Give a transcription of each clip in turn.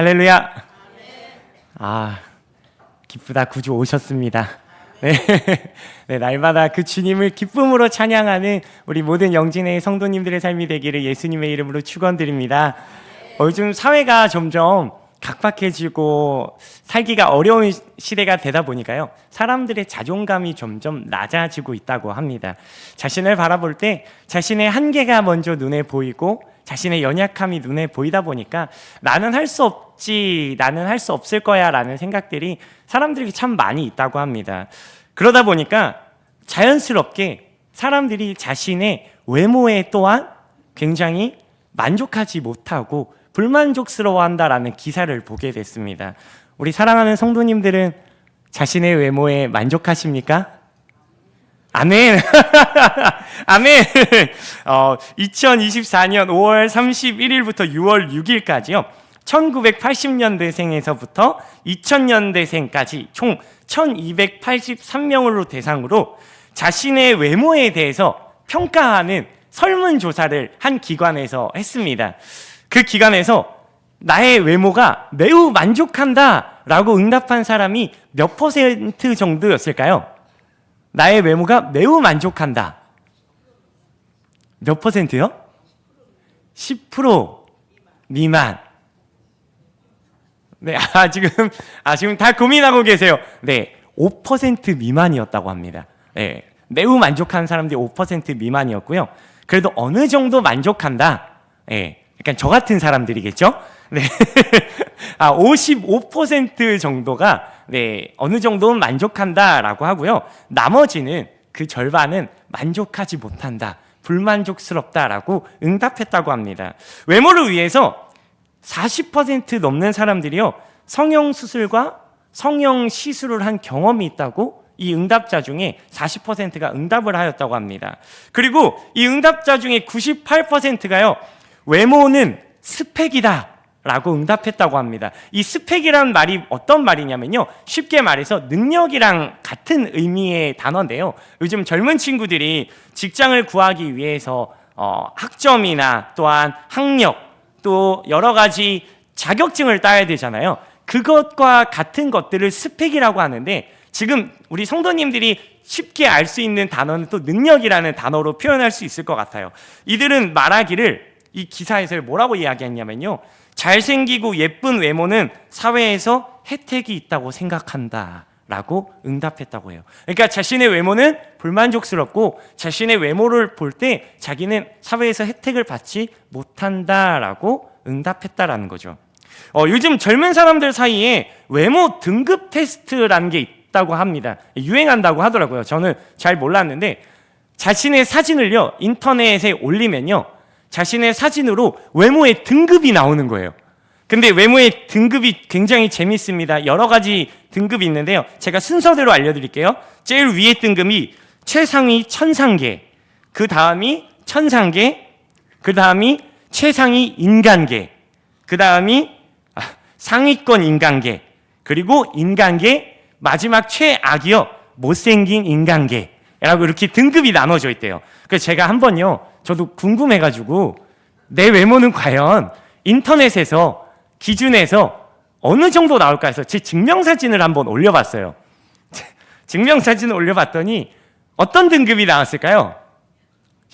할렐루야. 아, 기쁘다 구주 오셨습니다. 네. 네, 날마다 그 주님을 기쁨으로 찬양하는 우리 모든 영진의 성도님들의 삶이 되기를 예수님의 이름으로 축원드립니다. 어, 요즘 사회가 점점 각박해지고 살기가 어려운 시대가 되다 보니까요. 사람들의 자존감이 점점 낮아지고 있다고 합니다. 자신을 바라볼 때 자신의 한계가 먼저 눈에 보이고 자신의 연약함이 눈에 보이다 보니까 나는 할 수 없지, 나는 할 수 없을 거야 라는 생각들이 사람들에게 참 많이 있다고 합니다. 그러다 보니까 자연스럽게 사람들이 자신의 외모에 또한 굉장히 만족하지 못하고 불만족스러워 한다라는 기사를 보게 됐습니다. 우리 사랑하는 성도님들은 자신의 외모에 만족하십니까? 아멘. 아멘. 어, 2024년 5월 31일부터 6월 6일까지요. 1980년대생에서부터 2000년대생까지 총 1283명으로 대상으로 자신의 외모에 대해서 평가하는 설문조사를 한 기관에서 했습니다. 그 기관에서 나의 외모가 매우 만족한다 라고 응답한 사람이 몇 퍼센트 정도였을까요? 나의 외모가 매우 만족한다. 몇 퍼센트요? 10% 미만. 네, 아, 지금, 아, 지금 다 고민하고 계세요. 네, 5% 미만이었다고 합니다. 네, 매우 만족한 사람들이 5% 미만이었고요. 그래도 어느 정도 만족한다. 네, 약간 저 같은 사람들이겠죠? 네. 아, 55% 정도가 네, 어느 정도는 만족한다라고 하고요. 나머지는 그 절반은 만족하지 못한다. 불만족스럽다라고 응답했다고 합니다. 외모를 위해서 40% 넘는 사람들이요. 성형 수술과 성형 시술을 한 경험이 있다고 이 응답자 중에 40%가 응답을 하였다고 합니다. 그리고 이 응답자 중에 98%가요. 외모는 스펙이다. 라고 응답했다고 합니다. 이 스펙이라는 말이 어떤 말이냐면요. 쉽게 말해서 능력이랑 같은 의미의 단어인데요. 요즘 젊은 친구들이 직장을 구하기 위해서 어, 학점이나 또한 학력 또 여러 가지 자격증을 따야 되잖아요. 그것과 같은 것들을 스펙이라고 하는데 지금 우리 성도님들이 쉽게 알 수 있는 단어는 또 능력이라는 단어로 표현할 수 있을 것 같아요. 이들은 말하기를 이 기사에서 뭐라고 이야기했냐면요. 잘생기고 예쁜 외모는 사회에서 혜택이 있다고 생각한다. 라고 응답했다고 해요. 그러니까 자신의 외모는 불만족스럽고 자신의 외모를 볼 때 자기는 사회에서 혜택을 받지 못한다라고 응답했다라는 거죠. 어, 요즘 젊은 사람들 사이에 외모 등급 테스트라는 게 있다고 합니다. 유행한다고 하더라고요. 저는 잘 몰랐는데 자신의 사진을요 인터넷에 올리면요 자신의 사진으로 외모의 등급이 나오는 거예요. 근데 외모의 등급이 굉장히 재밌습니다. 여러 가지 등급이 있는데요. 제가 순서대로 알려드릴게요. 제일 위에 등급이 최상위 천상계, 그 다음이 천상계, 그 다음이 최상위 인간계, 그 다음이 아, 상위권 인간계, 그리고 인간계, 마지막 최악이요. 못생긴 인간계. 라고 이렇게 등급이 나눠져 있대요. 그래서 제가 한 번요, 저도 궁금해가지고, 내 외모는 과연 인터넷에서 기준에서 어느 정도 나올까 해서 제 증명사진을 한번 올려봤어요. 증명사진을 올려봤더니 어떤 등급이 나왔을까요?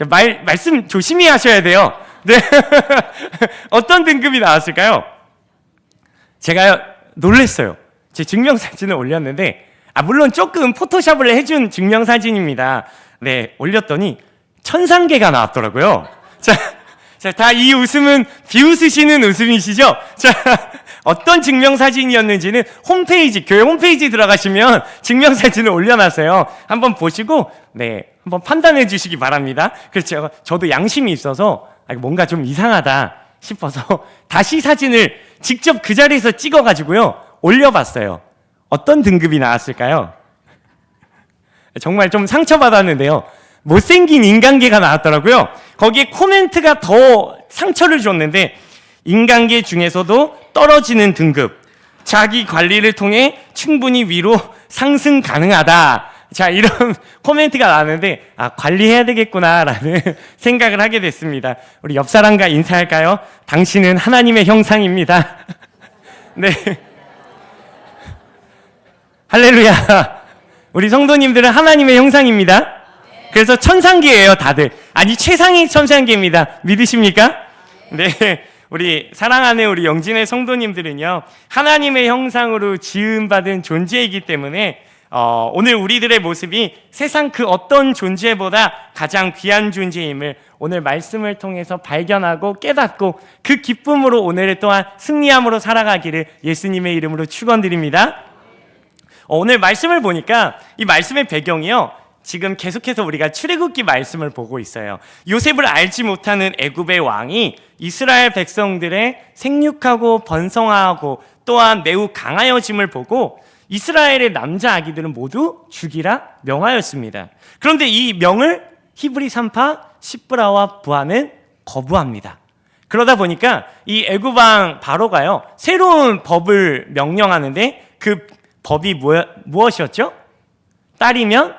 말, 말씀 조심히 하셔야 돼요. 네. 어떤 등급이 나왔을까요? 제가 놀랬어요. 제 증명사진을 올렸는데, 아, 물론 조금 포토샵을 해준 증명사진입니다. 네, 올렸더니 천상계가 나왔더라고요. 자, 자, 다 이 웃음은 비웃으시는 웃음이시죠? 자, 어떤 증명사진이었는지는 홈페이지, 교회 홈페이지 들어가시면 증명사진을 올려놨어요. 한번 보시고, 네, 한번 판단해 주시기 바랍니다. 제가, 저도 양심이 있어서 아, 뭔가 좀 이상하다 싶어서 다시 사진을 직접 그 자리에서 찍어가지고요, 올려봤어요. 어떤 등급이 나왔을까요? 정말 좀 상처받았는데요. 못생긴 인간계가 나왔더라고요. 거기에 코멘트가 더 상처를 줬는데 인간계 중에서도 떨어지는 등급. 자기 관리를 통해 충분히 위로 상승 가능하다. 자, 이런 코멘트가 나왔는데, 아, 관리해야 되겠구나라는 생각을 하게 됐습니다. 우리 옆 사람과 인사할까요? 당신은 하나님의 형상입니다. 네. 할렐루야. 우리 성도님들은 하나님의 형상입니다. 그래서 천상계예요, 다들. 아니 최상위 천상계입니다. 믿으십니까? 네. 우리 사랑하는 우리 영진의 성도님들은요. 하나님의 형상으로 지음받은 존재이기 때문에 어, 오늘 우리들의 모습이 세상 그 어떤 존재보다 가장 귀한 존재임을 오늘 말씀을 통해서 발견하고 깨닫고 그 기쁨으로 오늘 또한 승리함으로 살아가기를 예수님의 이름으로 축원드립니다. 어, 오늘 말씀을 보니까 이 말씀의 배경이요. 지금 계속해서 우리가 출애굽기 말씀을 보고 있어요. 요셉을 알지 못하는 애굽의 왕이 이스라엘 백성들의 생육하고 번성하고 또한 매우 강하여짐을 보고 이스라엘의 남자 아기들은 모두 죽이라 명하였습니다. 그런데 이 명을 히브리 산파 시브라와 부하는 거부합니다. 그러다 보니까 이 애굽 왕 바로가요 새로운 법을 명령하는데 그 법이 뭐, 무엇이었죠? 딸이면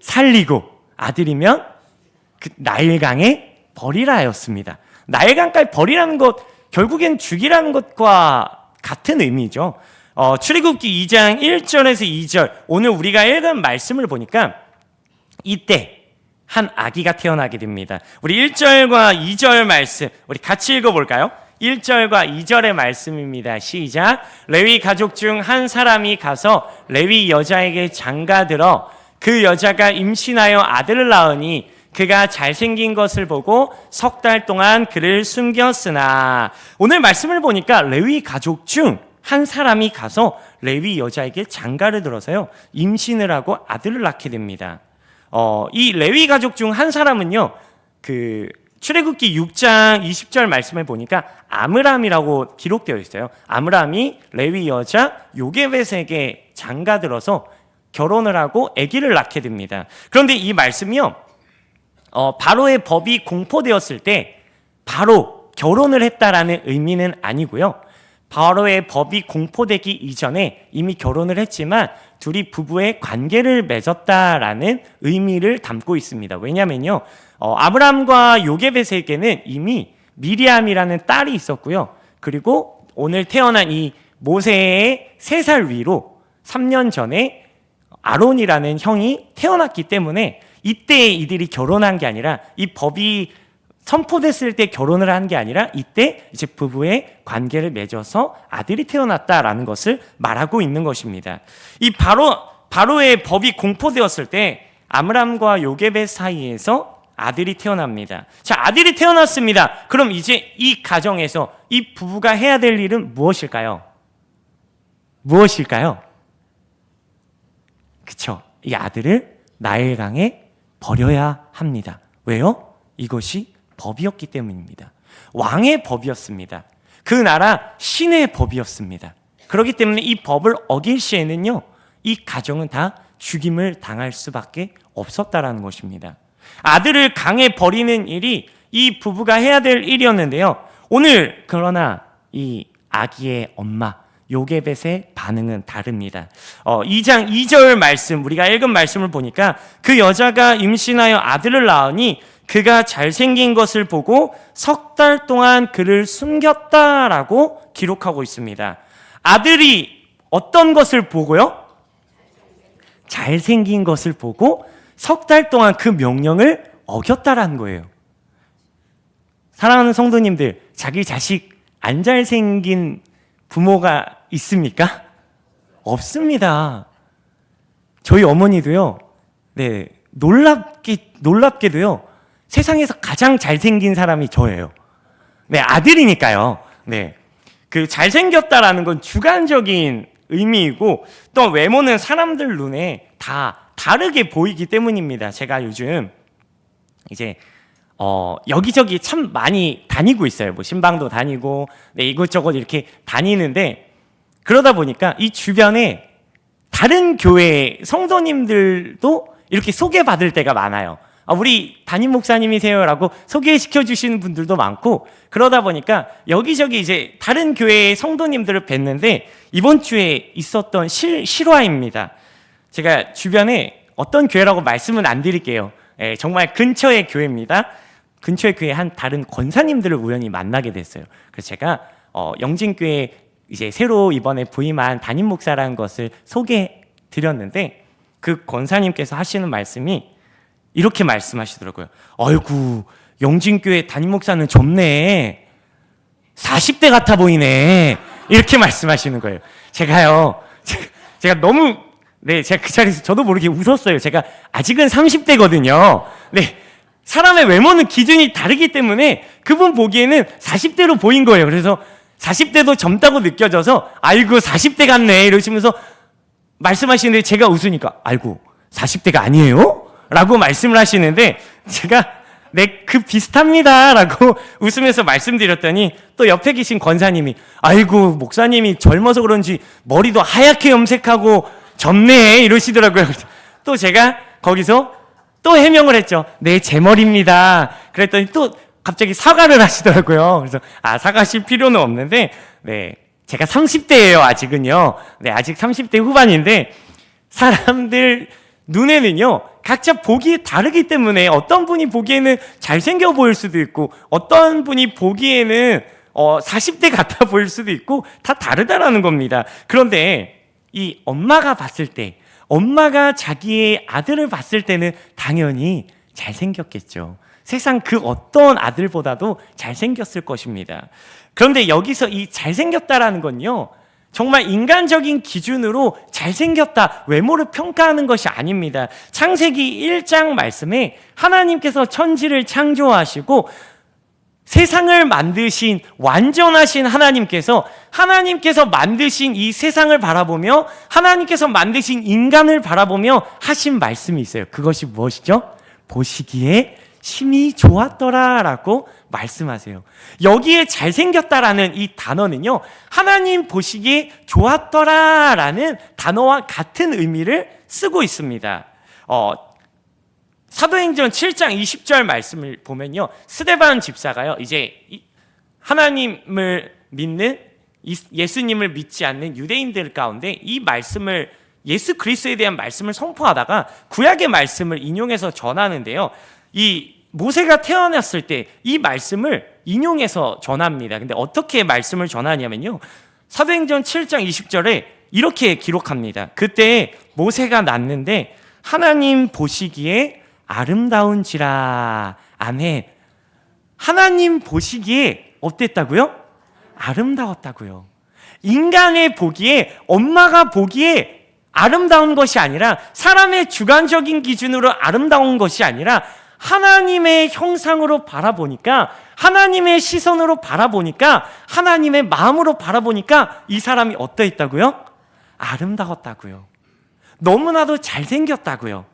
살리고 아들이면 그 나일강에 버리라였습니다. 나일강까지 버리라는 것 결국엔 죽이라는 것과 같은 의미죠. 어, 출애굽기 2장 1절에서 2절 오늘 우리가 읽은 말씀을 보니까 이때 한 아기가 태어나게 됩니다. 우리 1절과 2절 말씀 우리 같이 읽어 볼까요? 1절과 2절의 말씀입니다. 시작. 레위 가족 중 한 사람이 가서 레위 여자에게 장가들어 그 여자가 임신하여 아들을 낳으니 그가 잘생긴 것을 보고 석 달 동안 그를 숨겼으나 오늘 말씀을 보니까 레위 가족 중 한 사람이 가서 레위 여자에게 장가를 들어서요 임신을 하고 아들을 낳게 됩니다. 어, 이 레위 가족 중 한 사람은요 그 출애굽기 6장 20절 말씀을 보니까 아므람이라고 기록되어 있어요. 아므람이 레위 여자 요게벳에게 장가 들어서 결혼을 하고 아기를 낳게 됩니다. 그런데 이 말씀이요. 어, 바로의 법이 공포되었을 때 바로 결혼을 했다라는 의미는 아니고요. 바로의 법이 공포되기 이전에 이미 결혼을 했지만 둘이 부부의 관계를 맺었다라는 의미를 담고 있습니다. 왜냐면요. 어, 아브람과 요게벳에게는 이미 미리암이라는 딸이 있었고요. 그리고 오늘 태어난 이 모세의 세 살 위로 3년 전에 아론이라는 형이 태어났기 때문에 이때 이들이 결혼한 게 아니라 이 법이 선포됐을 때 결혼을 한 게 아니라 이때 이제 부부의 관계를 맺어서 아들이 태어났다라는 것을 말하고 있는 것입니다. 이 바로 바로의 법이 공포되었을 때 아므람과 요게벳 사이에서 아들이 태어납니다. 자, 아들이 태어났습니다. 그럼 이제 이 가정에서 이 부부가 해야 될 일은 무엇일까요? 무엇일까요? 그쵸. 이 아들을 나일강에 버려야 합니다. 왜요? 이것이 법이었기 때문입니다. 왕의 법이었습니다. 그 나라 신의 법이었습니다. 그렇기 때문에 이 법을 어길 시에는요, 이 가정은 다 죽임을 당할 수밖에 없었다라는 것입니다. 아들을 강에 버리는 일이 이 부부가 해야 될 일이었는데요. 오늘 그러나 이 아기의 엄마 요게벳의 반응은 다릅니다. 어, 2장 2절 말씀 우리가 읽은 말씀을 보니까 그 여자가 임신하여 아들을 낳으니 그가 잘생긴 것을 보고 석 달 동안 그를 숨겼다라고 기록하고 있습니다. 아들이 어떤 것을 보고요? 잘생긴 것을 보고 석 달 동안 그 명령을 어겼다라는 거예요. 사랑하는 성도님들, 자기 자식 안 잘생긴 부모가 있습니까? 없습니다. 저희 어머니도요, 네, 놀랍게, 놀랍게도요, 세상에서 가장 잘생긴 사람이 저예요. 네, 아들이니까요. 네. 그 잘생겼다라는 건 주관적인 의미이고 또 외모는 사람들 눈에 다 다르게 보이기 때문입니다. 제가 요즘 이제 어, 여기저기 참 많이 다니고 있어요. 뭐 신방도 다니고 네, 이것저것 이렇게 다니는데 그러다 보니까 이 주변에 다른 교회 성도님들도 이렇게 소개받을 때가 많아요. 아, 우리 담임 목사님이세요라고 소개시켜 주시는 분들도 많고 그러다 보니까 여기저기 이제 다른 교회의 성도님들을 뵀는데 이번 주에 있었던 실, 실화입니다. 제가 주변에 어떤 교회라고 말씀은 안 드릴게요. 예, 정말 근처의 교회입니다. 근처의 교회 한 다른 권사님들을 우연히 만나게 됐어요. 그래서 제가 어, 영진교회 이제 새로 이번에 부임한 담임 목사라는 것을 소개해 드렸는데 그 권사님께서 하시는 말씀이 이렇게 말씀하시더라고요. 아이고 영진교회 담임 목사는 젊네. 40대 같아 보이네. 이렇게 말씀하시는 거예요. 제가요. 제가, 너무 네, 제가 그 자리에서 저도 모르게 웃었어요. 제가 아직은 30대거든요. 네. 사람의 외모는 기준이 다르기 때문에 그분 보기에는 40대로 보인 거예요. 그래서 40대도 젊다고 느껴져서 아이고 40대 같네 이러시면서 말씀하시는데 제가 웃으니까 아이고 40대가 아니에요? 라고 말씀을 하시는데 제가 네, 그 비슷합니다 라고 웃으면서 말씀드렸더니 또 옆에 계신 권사님이 아이고 목사님이 젊어서 그런지 머리도 하얗게 염색하고 젊네 이러시더라고요. 또 제가 거기서 또 해명을 했죠. 네, 제 머리입니다. 그랬더니 또 갑자기 사과를 하시더라고요. 그래서 아 사과하실 필요는 없는데 네, 제가 30대예요 아직은요. 네, 아직 30대 후반인데 사람들 눈에는요 각자 보기 다르기 때문에 어떤 분이 보기에는 잘생겨 보일 수도 있고 어떤 분이 보기에는 어 40대 같아 보일 수도 있고 다 다르다라는 겁니다. 그런데 이 엄마가 봤을 때 엄마가 자기의 아들을 봤을 때는 당연히 잘생겼겠죠. 세상 그 어떤 아들보다도 잘생겼을 것입니다. 그런데 여기서 이 잘생겼다라는 건요. 정말 인간적인 기준으로 잘생겼다, 외모를 평가하는 것이 아닙니다. 창세기 1장 말씀에 하나님께서 천지를 창조하시고 세상을 만드신 완전하신 하나님께서 하나님께서 만드신 이 세상을 바라보며 하나님께서 만드신 인간을 바라보며 하신 말씀이 있어요. 그것이 무엇이죠? 보시기에 심히 좋았더라라고 말씀하세요. 여기에 잘생겼다라는 이 단어는요, 하나님 보시기에 좋았더라라는 단어와 같은 의미를 쓰고 있습니다. 어, 사도행전 7장 20절 말씀을 보면요. 스데반 집사가요. 이제 하나님을 믿는 예수님을 믿지 않는 유대인들 가운데 이 말씀을 예수 그리스도에 대한 말씀을 선포하다가 구약의 말씀을 인용해서 전하는데요. 이 모세가 태어났을 때 이 말씀을 인용해서 전합니다. 근데 어떻게 말씀을 전하냐면요. 사도행전 7장 20절에 이렇게 기록합니다. 그때 모세가 났는데 하나님 보시기에 아름다운지라. 아멘. 하나님 보시기에 어땠다고요? 아름다웠다고요. 인간의 보기에, 엄마가 보기에 아름다운 것이 아니라 사람의 주관적인 기준으로 아름다운 것이 아니라 하나님의 형상으로 바라보니까 하나님의 시선으로 바라보니까 하나님의 마음으로 바라보니까 이 사람이 어떠했다고요? 아름다웠다고요. 너무나도 잘생겼다고요.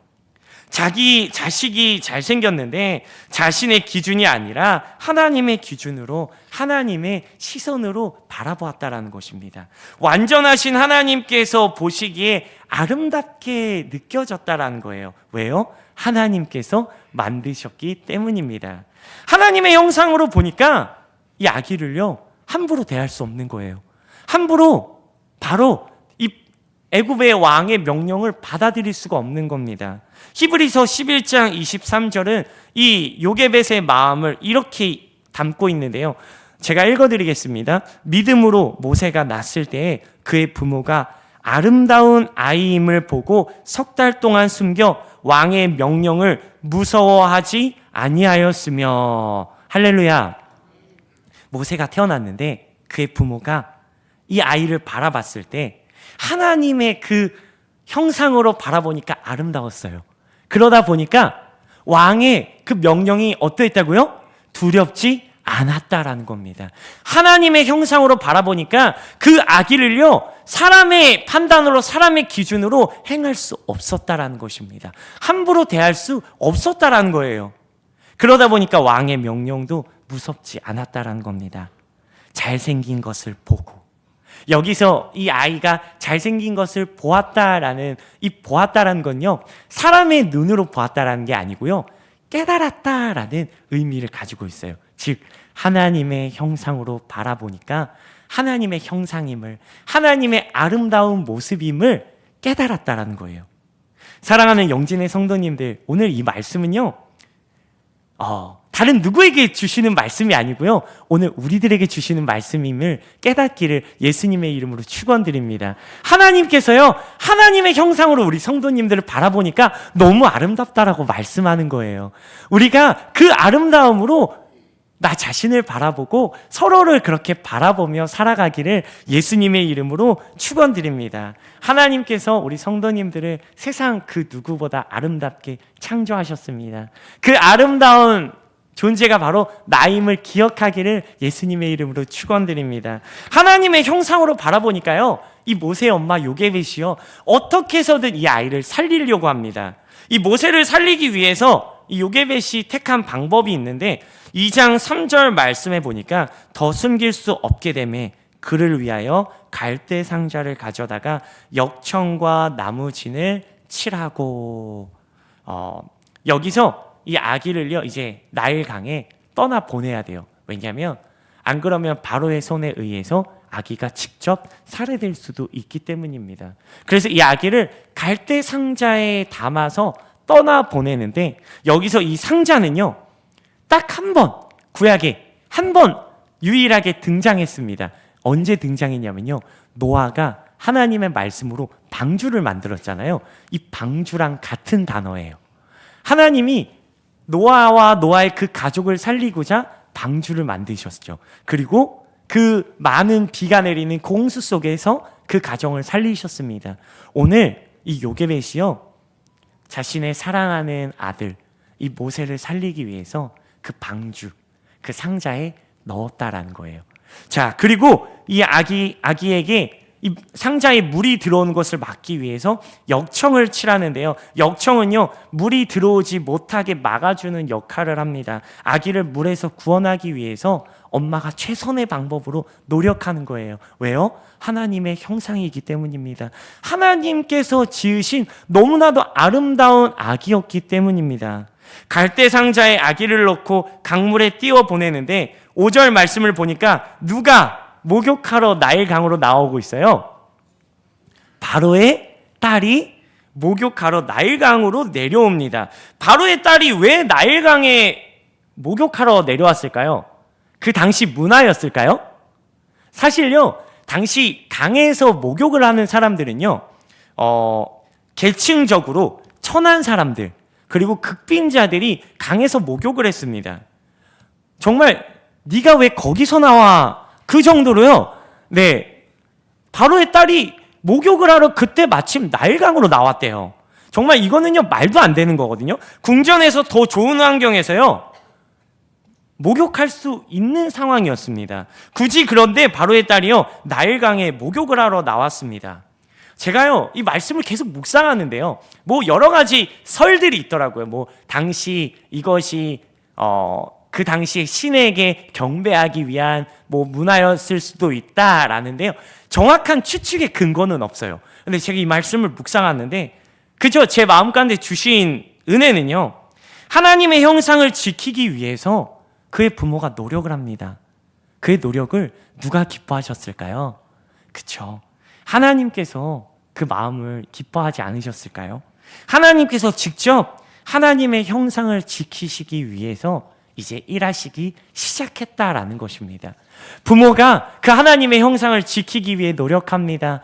자기 자식이 잘생겼는데 자신의 기준이 아니라 하나님의 기준으로 하나님의 시선으로 바라보았다라는 것입니다. 완전하신 하나님께서 보시기에 아름답게 느껴졌다라는 거예요. 왜요? 하나님께서 만드셨기 때문입니다. 하나님의 형상으로 보니까 이 아기를요 함부로 대할 수 없는 거예요. 함부로 바로 이 애굽의 왕의 명령을 받아들일 수가 없는 겁니다. 히브리서 11장 23절은 이 요게벳의 마음을 이렇게 담고 있는데요. 제가 읽어드리겠습니다. 믿음으로 모세가 낳았을 때 그의 부모가 아름다운 아이임을 보고 석 달 동안 숨겨 왕의 명령을 무서워하지 아니하였으며 할렐루야. 모세가 태어났는데 그의 부모가 이 아이를 바라봤을 때 하나님의 그 형상으로 바라보니까 아름다웠어요. 그러다 보니까 왕의 그 명령이 어떠했다고요? 두렵지 않았다라는 겁니다. 하나님의 형상으로 바라보니까 그 아기를요, 사람의 판단으로, 사람의 기준으로 행할 수 없었다라는 것입니다. 함부로 대할 수 없었다라는 거예요. 그러다 보니까 왕의 명령도 무섭지 않았다라는 겁니다. 잘생긴 것을 보고, 여기서 이 아이가 잘생긴 것을 보았다라는 이 보았다라는 건요 사람의 눈으로 보았다라는 게 아니고요 깨달았다라는 의미를 가지고 있어요. 즉 하나님의 형상으로 바라보니까 하나님의 형상임을 하나님의 아름다운 모습임을 깨달았다라는 거예요. 사랑하는 영진의 성도님들 오늘 이 말씀은요 어, 다른 누구에게 주시는 말씀이 아니고요. 오늘 우리들에게 주시는 말씀임을 깨닫기를 예수님의 이름으로 축원드립니다. 하나님께서요. 하나님의 형상으로 우리 성도님들을 바라보니까 너무 아름답다라고 말씀하는 거예요. 우리가 그 아름다움으로 나 자신을 바라보고 서로를 그렇게 바라보며 살아가기를 예수님의 이름으로 축원드립니다. 하나님께서 우리 성도님들을 세상 그 누구보다 아름답게 창조하셨습니다. 그 아름다운 존재가 바로 나임을 기억하기를 예수님의 이름으로 축원드립니다. 하나님의 형상으로 바라보니까요. 이 모세 엄마 요게벳이요. 어떻게 해서든 이 아이를 살리려고 합니다. 이 모세를 살리기 위해서 이 요게벳이 택한 방법이 있는데 2장 3절 말씀에 보니까 더 숨길 수 없게 되매 그를 위하여 갈대 상자를 가져다가 역청과 나무 진을 칠하고 어, 여기서 이 아기를요 이제 나일강에 떠나 보내야 돼요. 왜냐하면 안 그러면 바로의 손에 의해서 아기가 직접 살해될 수도 있기 때문입니다. 그래서 이 아기를 갈대 상자에 담아서 떠나 보내는데 여기서 이 상자는요 딱 한 번 구약에 한 번 유일하게 등장했습니다. 언제 등장했냐면요 노아가 하나님의 말씀으로 방주를 만들었잖아요. 이 방주랑 같은 단어예요. 하나님이 노아와 노아의 그 가족을 살리고자 방주를 만드셨죠. 그리고 그 많은 비가 내리는 공수 속에서 그 가정을 살리셨습니다. 오늘 이 요게벳이요. 자신의 사랑하는 아들 이 모세를 살리기 위해서 그 방주 그 상자에 넣었다라는 거예요. 자, 그리고 이 아기 아기에게 이 상자에 물이 들어오는 것을 막기 위해서 역청을 칠하는데요. 역청은요, 물이 들어오지 못하게 막아주는 역할을 합니다. 아기를 물에서 구원하기 위해서 엄마가 최선의 방법으로 노력하는 거예요. 왜요? 하나님의 형상이기 때문입니다. 하나님께서 지으신 너무나도 아름다운 아기였기 때문입니다. 갈대 상자에 아기를 넣고 강물에 띄워 보내는데 5절 말씀을 보니까 누가 목욕하러 나일강으로 나오고 있어요. 바로의 딸이 목욕하러 나일강으로 내려옵니다. 바로의 딸이 왜 나일강에 목욕하러 내려왔을까요? 그 당시 문화였을까요? 사실요, 당시 강에서 목욕을 하는 사람들은요, 어, 계층적으로 천한 사람들, 그리고 극빈자들이 강에서 목욕을 했습니다. 정말 네가 왜 거기서 나와? 그 정도로요. 네. 바로의 딸이 목욕을 하러 그때 마침 나일강으로 나왔대요. 정말 이거는요 말도 안 되는 거거든요. 궁전에서 더 좋은 환경에서요 목욕할 수 있는 상황이었습니다. 굳이 그런데 바로의 딸이요 나일강에 목욕을 하러 나왔습니다. 제가요 이 말씀을 계속 묵상하는데요. 뭐 여러 가지 설들이 있더라고요. 뭐 당시 이것이 어 그 당시에 신에게 경배하기 위한 뭐 문화였을 수도 있다라는데요. 정확한 추측의 근거는 없어요. 근데 제가 이 말씀을 묵상하는데 그저 제 마음 가운데 주신 은혜는요. 하나님의 형상을 지키기 위해서 그의 부모가 노력을 합니다. 그의 노력을 누가 기뻐하셨을까요? 그쵸. 하나님께서 그 마음을 기뻐하지 않으셨을까요? 하나님께서 직접 하나님의 형상을 지키시기 위해서 이제 일하시기 시작했다라는 것입니다. 부모가 그 하나님의 형상을 지키기 위해 노력합니다.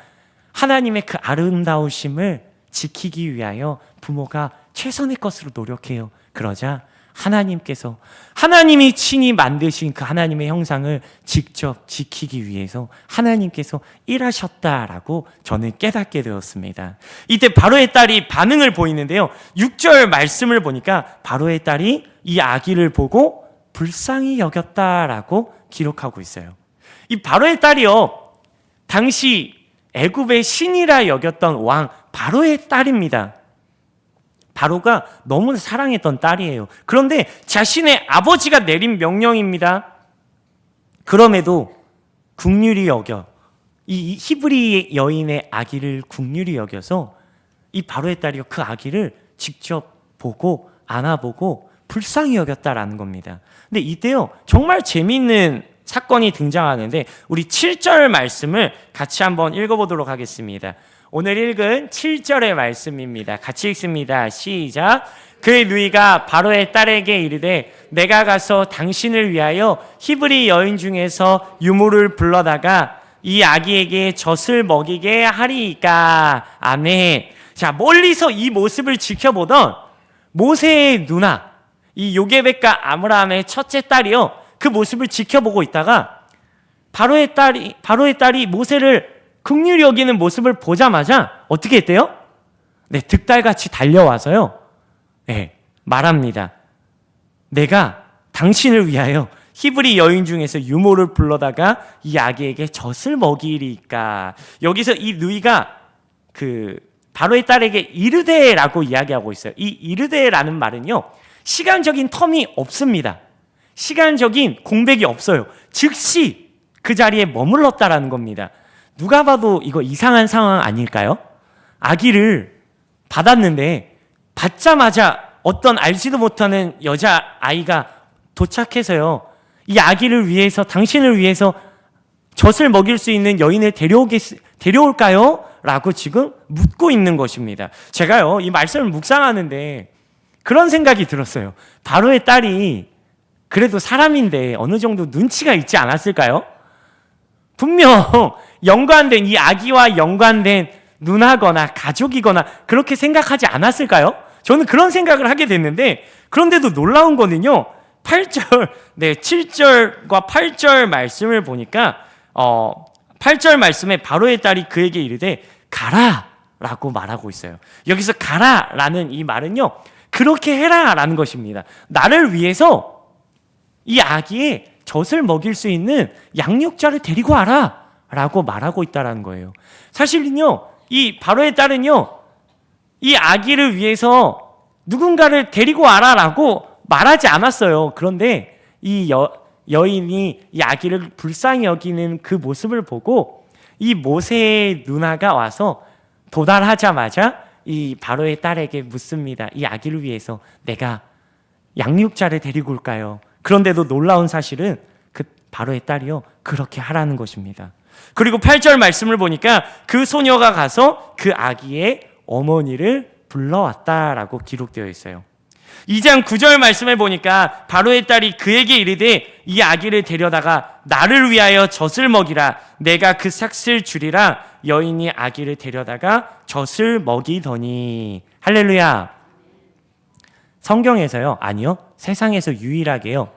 하나님의 그 아름다우심을 지키기 위하여 부모가 최선의 것으로 노력해요. 그러자 하나님께서 하나님이 친히 만드신 그 하나님의 형상을 직접 지키기 위해서 하나님께서 일하셨다라고 저는 깨닫게 되었습니다. 이때 바로의 딸이 반응을 보이는데요. 6절 말씀을 보니까 바로의 딸이 이 아기를 보고 불쌍히 여겼다라고 기록하고 있어요. 이 바로의 딸이요. 당시 애굽의 신이라 여겼던 왕 바로의 딸입니다. 바로가 너무 사랑했던 딸이에요. 그런데 자신의 아버지가 내린 명령입니다. 그럼에도 국률이 여겨 이 히브리 여인의 아기를 국률이 여겨서 이 바로의 딸이 그 아기를 직접 보고 안아보고 불쌍히 여겼다라는 겁니다. 근데 이때요 정말 재미있는 사건이 등장하는데 우리 7절 말씀을 같이 한번 읽어보도록 하겠습니다. 오늘 읽은 7절의 말씀입니다. 같이 읽습니다. 시작. 그의 누이가 바로의 딸에게 이르되 내가 가서 당신을 위하여 히브리 여인 중에서 유모를 불러다가 이 아기에게 젖을 먹이게 하리이까. 아멘. 자, 멀리서 이 모습을 지켜보던 모세의 누나, 이 요게벳과 아므라함의 첫째 딸이요. 그 모습을 지켜보고 있다가 바로의 딸이 바로의 딸이 모세를 극률히 여기는 모습을 보자마자 어떻게 했대요? 네, 득달같이 달려와서요. 네, 말합니다. 내가 당신을 위하여 히브리 여인 중에서 유모를 불러다가 이 아기에게 젖을 먹이리까. 여기서 이 누이가 그 바로의 딸에게 이르데라고 이야기하고 있어요. 이 이르데라는 말은요. 시간적인 텀이 없습니다. 시간적인 공백이 없어요. 즉시 그 자리에 머물렀다라는 겁니다. 누가 봐도 이거 이상한 상황 아닐까요? 아기를 받았는데 받자마자 어떤 알지도 못하는 여자 아이가 도착해서요. 이 아기를 위해서 당신을 위해서 젖을 먹일 수 있는 여인을 데려오겠 데려올까요? 라고 지금 묻고 있는 것입니다. 제가요, 이 말씀을 묵상하는데 그런 생각이 들었어요. 바로의 딸이 그래도 사람인데 어느 정도 눈치가 있지 않았을까요? 분명 연관된 이 아기와 연관된 누나거나 가족이거나 그렇게 생각하지 않았을까요? 저는 그런 생각을 하게 됐는데 그런데도 놀라운 거는요. 8절, 네, 7절과 8절 말씀을 보니까 어 8절 말씀에 바로의 딸이 그에게 이르되 가라 라고 말하고 있어요. 여기서 가라 라는 이 말은요. 그렇게 해라 라는 것입니다. 나를 위해서 이 아기의 젖을 먹일 수 있는 양육자를 데리고 와라 라고 말하고 있다라는 거예요. 사실은요, 이 바로의 딸은요, 이 아기를 위해서 누군가를 데리고 와라 라고 말하지 않았어요. 그런데 이 여, 여인이 이 아기를 불쌍히 여기는 그 모습을 보고 이 모세의 누나가 와서 도달하자마자 이 바로의 딸에게 묻습니다. 이 아기를 위해서 내가 양육자를 데리고 올까요? 그런데도 놀라운 사실은 그 바로의 딸이요. 그렇게 하라는 것입니다. 그리고 8절 말씀을 보니까 그 소녀가 가서 그 아기의 어머니를 불러왔다라고 기록되어 있어요. 2장 9절 말씀을 보니까 바로의 딸이 그에게 이르되 이 아기를 데려다가 나를 위하여 젖을 먹이라 내가 그 삭슬 주리라 여인이 아기를 데려다가 젖을 먹이더니 할렐루야 성경에서요 아니요 세상에서 유일하게요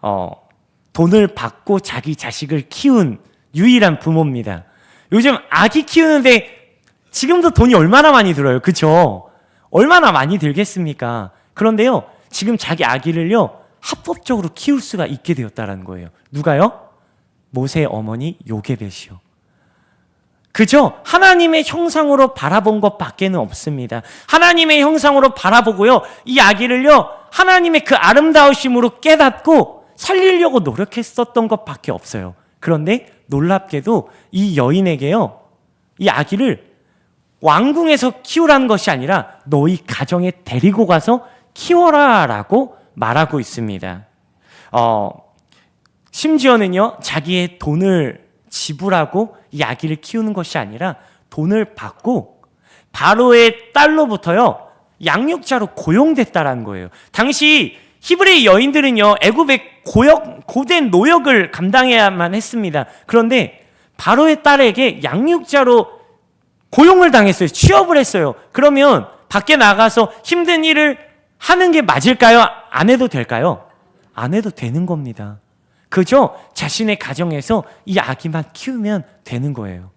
어, 돈을 받고 자기 자식을 키운 유일한 부모입니다 요즘 아기 키우는데 지금도 돈이 얼마나 많이 들어요 그쵸 얼마나 많이 들겠습니까 그런데요, 지금 자기 아기를요, 합법적으로 키울 수가 있게 되었다라는 거예요. 누가요? 모세의 어머니 요게벳이요. 그죠? 하나님의 형상으로 바라본 것밖에는 없습니다. 하나님의 형상으로 바라보고요, 이 아기를요, 하나님의 그 아름다우심으로 깨닫고 살리려고 노력했었던 것밖에 없어요. 그런데 놀랍게도 이 여인에게요, 이 아기를 왕궁에서 키우라는 것이 아니라 너희 가정에 데리고 가서 키워라라고 말하고 있습니다. 어, 심지어는요, 자기의 돈을 지불하고 이 아기를 키우는 것이 아니라 돈을 받고 바로의 딸로부터요, 양육자로 고용됐다라는 거예요. 당시 히브리 여인들은요, 애굽의 고역, 고된 노역을 감당해야만 했습니다. 그런데 바로의 딸에게 양육자로 고용을 당했어요. 취업을 했어요. 그러면 밖에 나가서 힘든 일을 하는 게 맞을까요? 안 해도 될까요? 안 해도 되는 겁니다. 그저 자신의 가정에서 이 아기만 키우면 되는 거예요.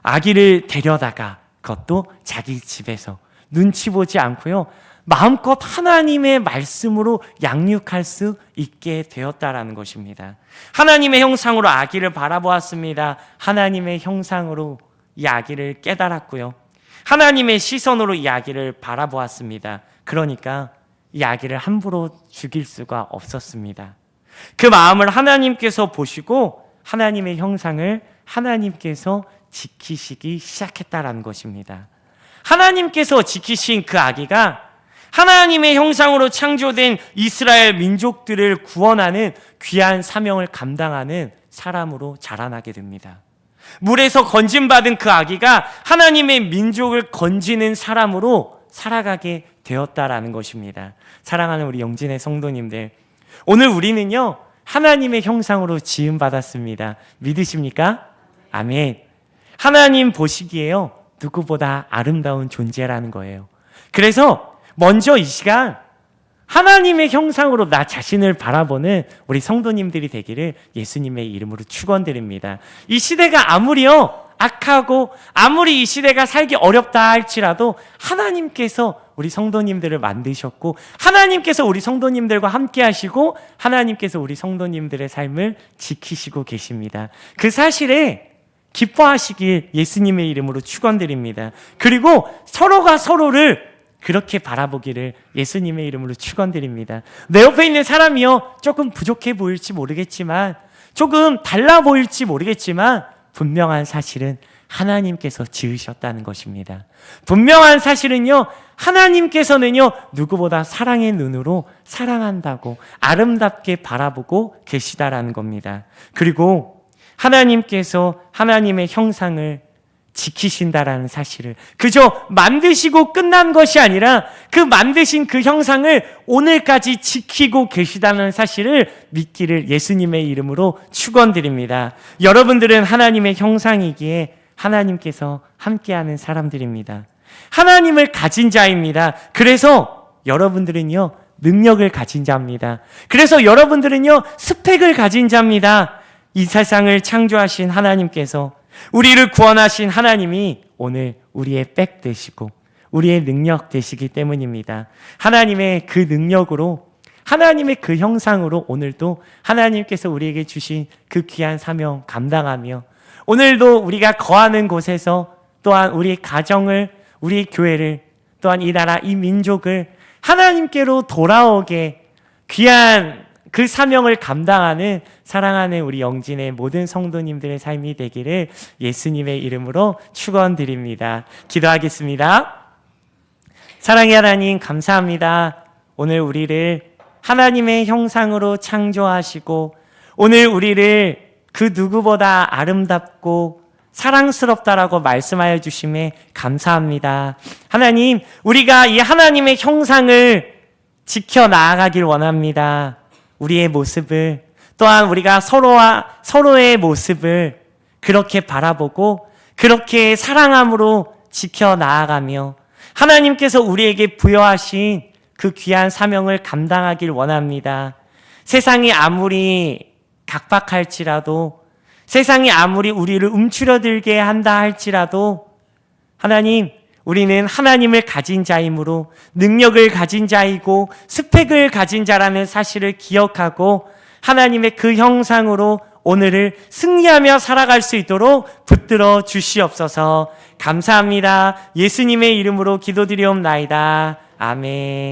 아기를 데려다가 그것도 자기 집에서 눈치 보지 않고요. 마음껏 하나님의 말씀으로 양육할 수 있게 되었다라는 것입니다. 하나님의 형상으로 아기를 바라보았습니다. 하나님의 형상으로 이 아기를 깨달았고요. 하나님의 시선으로 이 아기를 바라보았습니다. 그러니까 이 아기를 함부로 죽일 수가 없었습니다. 그 마음을 하나님께서 보시고 하나님의 형상을 하나님께서 지키시기 시작했다라는 것입니다. 하나님께서 지키신 그 아기가 하나님의 형상으로 창조된 이스라엘 민족들을 구원하는 귀한 사명을 감당하는 사람으로 자라나게 됩니다. 물에서 건진받은 그 아기가 하나님의 민족을 건지는 사람으로 살아가게 되었다라는 것입니다. 사랑하는 우리 영진의 성도님들, 오늘 우리는요, 하나님의 형상으로 지음받았습니다. 믿으십니까? 아멘. 하나님 보시기에요, 누구보다 아름다운 존재라는 거예요. 그래서 먼저 이 시간 하나님의 형상으로 나 자신을 바라보는 우리 성도님들이 되기를 예수님의 이름으로 축원드립니다. 이 시대가 아무리요 악하고 아무리 이 시대가 살기 어렵다 할지라도 하나님께서 우리 성도님들을 만드셨고 하나님께서 우리 성도님들과 함께 하시고 하나님께서 우리 성도님들의 삶을 지키시고 계십니다. 그 사실에 기뻐하시길 예수님의 이름으로 축원드립니다. 그리고 서로가 서로를 그렇게 바라보기를 예수님의 이름으로 축원드립니다. 내 옆에 있는 사람이요 조금 부족해 보일지 모르겠지만 조금 달라 보일지 모르겠지만 분명한 사실은 하나님께서 지으셨다는 것입니다. 분명한 사실은요 하나님께서는요 누구보다 사랑의 눈으로 사랑한다고 아름답게 바라보고 계시다라는 겁니다. 그리고 하나님께서 하나님의 형상을 지키신다라는 사실을 그저 만드시고 끝난 것이 아니라 그 만드신 그 형상을 오늘까지 지키고 계시다는 사실을 믿기를 예수님의 이름으로 축원드립니다. 여러분들은 하나님의 형상이기에 하나님께서 함께하는 사람들입니다. 하나님을 가진 자입니다. 그래서 여러분들은요 능력을 가진 자입니다. 그래서 여러분들은요 스펙을 가진 자입니다. 이 세상을 창조하신 하나님께서 우리를 구원하신 하나님이 오늘 우리의 백 되시고 우리의 능력 되시기 때문입니다. 하나님의 그 능력으로 하나님의 그 형상으로 오늘도 하나님께서 우리에게 주신 그 귀한 사명 감당하며 오늘도 우리가 거하는 곳에서 또한 우리 가정을 우리 교회를 또한 이 나라 이 민족을 하나님께로 돌아오게 귀한 그 사명을 감당하는 사랑하는 우리 영진의 모든 성도님들의 삶이 되기를 예수님의 이름으로 축원드립니다. 기도하겠습니다. 사랑의 하나님 감사합니다. 오늘 우리를 하나님의 형상으로 창조하시고 오늘 우리를 그 누구보다 아름답고 사랑스럽다라고 말씀하여 주심에 감사합니다. 하나님, 우리가 이 하나님의 형상을 지켜 나아가길 원합니다. 우리의 모습을 또한 우리가 서로와 서로의 모습을 그렇게 바라보고 그렇게 사랑함으로 지켜 나아가며 하나님께서 우리에게 부여하신 그 귀한 사명을 감당하길 원합니다. 세상이 아무리 각박할지라도 세상이 아무리 우리를 움츠러들게 한다 할지라도 하나님 우리는 하나님을 가진 자이므로 능력을 가진 자이고 스펙을 가진 자라는 사실을 기억하고 하나님의 그 형상으로 오늘을 승리하며 살아갈 수 있도록 붙들어 주시옵소서 감사합니다. 예수님의 이름으로 기도드리옵나이다. 아멘.